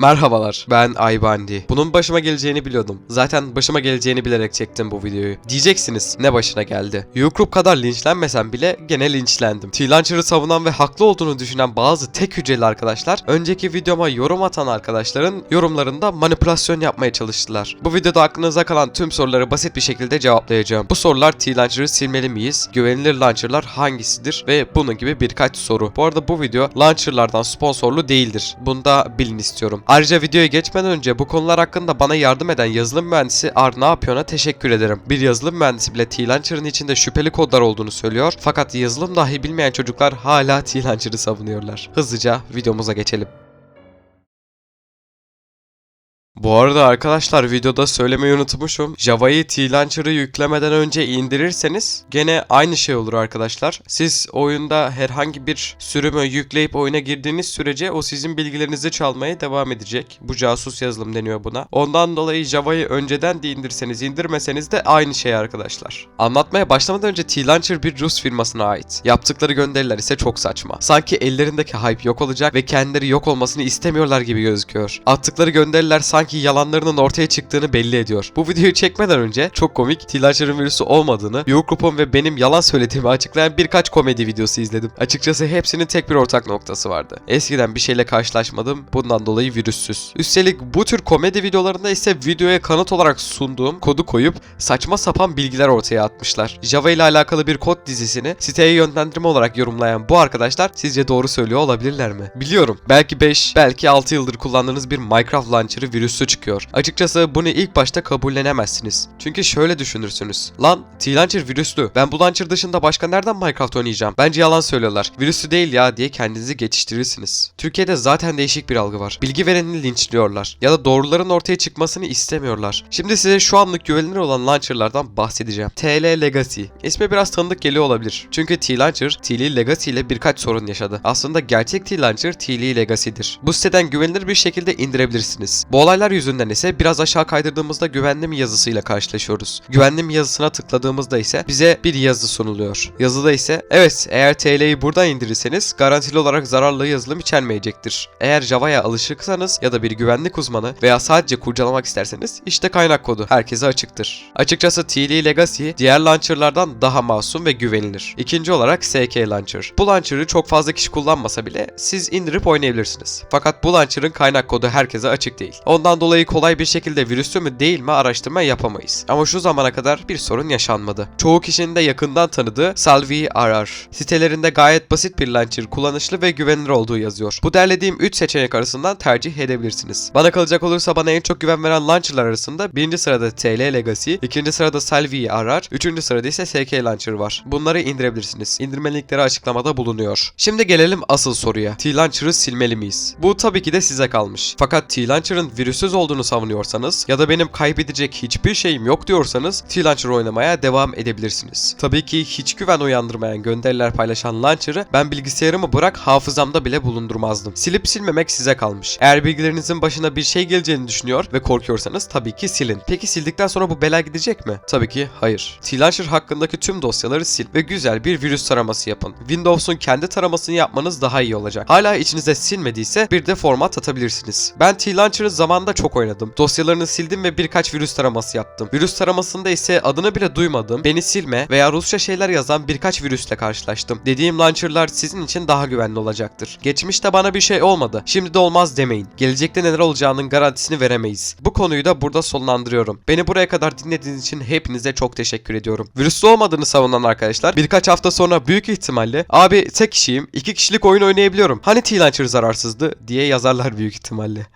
Merhabalar, ben Aybandi. Bunun başıma geleceğini biliyordum. Zaten başıma geleceğini bilerek çektim bu videoyu. Diyeceksiniz ne başına geldi? Yukrup kadar linçlenmesem bile gene linçlendim. T-Launcher'ı savunan ve haklı olduğunu düşünen bazı tek hücreli arkadaşlar, önceki videoma yorum atan arkadaşların yorumlarında manipülasyon yapmaya çalıştılar. Bu videoda aklınıza kalan tüm soruları basit bir şekilde cevaplayacağım. Bu sorular T-Launcher'ı silmeli miyiz? Güvenilir launcher'lar hangisidir? Ve bunun gibi birkaç soru. Bu arada bu video launcher'lardan sponsorlu değildir. Bunu da bilin istiyorum. Ayrıca videoya geçmeden önce bu konular hakkında bana yardım eden yazılım mühendisi Ar ne yapıyor'a teşekkür ederim. Bir yazılım mühendisi bile T-Launcher'ın içinde şüpheli kodlar olduğunu söylüyor. Fakat yazılım dahi bilmeyen çocuklar hala T-Launcher'ı savunuyorlar. Hızlıca videomuza geçelim. Bu arada arkadaşlar videoda söylemeyi unutmuşum. Java'yı T-Launcher'ı yüklemeden önce indirirseniz gene aynı şey olur arkadaşlar. Siz oyunda herhangi bir sürümü yükleyip oyuna girdiğiniz sürece o sizin bilgilerinizi çalmaya devam edecek. Bu casus yazılım deniyor buna. Ondan dolayı Java'yı önceden de indirseniz indirmeseniz de aynı şey arkadaşlar. Anlatmaya başlamadan önce T-Launcher bir Rus firmasına ait. Yaptıkları gönderiler ise çok saçma. Sanki ellerindeki hype yok olacak ve kendileri yok olmasını istemiyorlar gibi gözüküyor. Attıkları gönderiler sanki yalanlarının ortaya çıktığını belli ediyor. Bu videoyu çekmeden önce çok komik T-Launcher'ın virüsü olmadığını, Yokrup'un ve benim yalan söylediğimi açıklayan birkaç komedi videosu izledim. Açıkçası hepsinin tek bir ortak noktası vardı. Eskiden bir şeyle karşılaşmadım, bundan dolayı virüssüz. Üstelik bu tür komedi videolarında ise videoya kanıt olarak sunduğum kodu koyup saçma sapan bilgiler ortaya atmışlar. Java ile alakalı bir kod dizisini siteye yönlendirme olarak yorumlayan bu arkadaşlar sizce doğru söylüyor olabilirler mi? Biliyorum. Belki 5, belki 6 yıldır kullandığınız bir Minecraft launcher'ı virüslü çıkıyor. Açıkçası bunu ilk başta kabullenemezsiniz. Çünkü şöyle düşünürsünüz. Lan T-Launcher virüslü. Ben bu launcher dışında başka nereden Minecraft oynayacağım? Bence yalan söylüyorlar. Virüslü değil ya diye kendinizi geçiştirirsiniz. Türkiye'de zaten değişik bir algı var. Bilgi vereni linçliyorlar. Ya da doğruların ortaya çıkmasını istemiyorlar. Şimdi size şu anlık güvenilir olan launcherlardan bahsedeceğim. TL Legacy. İsmi biraz tanıdık geliyor olabilir. Çünkü T-Launcher, TLE Legacy ile birkaç sorun yaşadı. Aslında gerçek T-Launcher TLE Legacy'dir. Bu siteden güvenilir bir şekilde indirebilirsiniz. Bu olaylar yüzünden ise biraz aşağı kaydırdığımızda güvenli mi yazısıyla karşılaşıyoruz. Güvenli mi yazısına tıkladığımızda ise bize bir yazı sunuluyor. Yazıda ise evet eğer TL'yi buradan indirirseniz garantili olarak zararlı yazılım içermeyecektir. Eğer Java'ya alışıksanız ya da bir güvenlik uzmanı veya sadece kurcalamak isterseniz işte kaynak kodu herkese açıktır. Açıkçası TLE Legacy diğer launcherlardan daha masum ve güvenilir. İkinci olarak SK Launcher. Bu launcher'ı çok fazla kişi kullanmasa bile siz indirip oynayabilirsiniz. Fakat bu launcher'ın kaynak kodu herkese açık değil. Ondan dolayı kolay bir şekilde virüslü mü değil mi araştırma yapamayız. Ama şu zamana kadar bir sorun yaşanmadı. Çoğu kişinin de yakından tanıdığı Salvi RR. Sitelerinde gayet basit bir launcher, kullanışlı ve güvenilir olduğu yazıyor. Bu derlediğim 3 seçenek arasından tercih edebilirsiniz. Bana kalacak olursa bana en çok güven veren launcherlar arasında birinci sırada TL Legacy, ikinci sırada Salvi RR, üçüncü sırada ise SK Launcher var. Bunları indirebilirsiniz. İndirme linkleri açıklamada bulunuyor. Şimdi gelelim asıl soruya. T-Launcher'ı silmeli miyiz? Bu tabii ki de size kalmış. Fakat T-Launcher'ın virüssüz olduğunu savunuyorsanız ya da benim kaybedecek hiçbir şeyim yok diyorsanız T-Launcher oynamaya devam edebilirsiniz. Tabii ki hiç güven uyandırmayan gönderiler paylaşan Launcher'ı ben bilgisayarımı bırak hafızamda bile bulundurmazdım. Silip silmemek size kalmış. Eğer bilgilerinizin başına bir şey geleceğini düşünüyor ve korkuyorsanız tabii ki silin. Peki sildikten sonra bu bela gidecek mi? Tabii ki hayır. T-Launcher hakkındaki tüm dosyaları sil ve güzel bir virüs taraması yapın. Windows'un kendi taramasını yapmanız daha iyi olacak. Hala içinize silmediyse bir de format atabilirsiniz. Ben T-Launcher'ı zamanda çok oynadım. Dosyalarını sildim ve birkaç virüs taraması yaptım. Virüs taramasında ise adını bile duymadığım, beni silme veya Rusça şeyler yazan birkaç virüsle karşılaştım. Dediğim launcherlar sizin için daha güvenli olacaktır. Geçmişte bana bir şey olmadı. Şimdi de olmaz demeyin. Gelecekte neler olacağının garantisini veremeyiz. Bu konuyu da burada sonlandırıyorum. Beni buraya kadar dinlediğiniz için hepinize çok teşekkür ediyorum. Virüslü olmadığını savunan arkadaşlar birkaç hafta sonra büyük ihtimalle abi tek kişiyim, iki kişilik oyun oynayabiliyorum. Hani T-Launcher zararsızdı diye yazarlar büyük ihtimalle.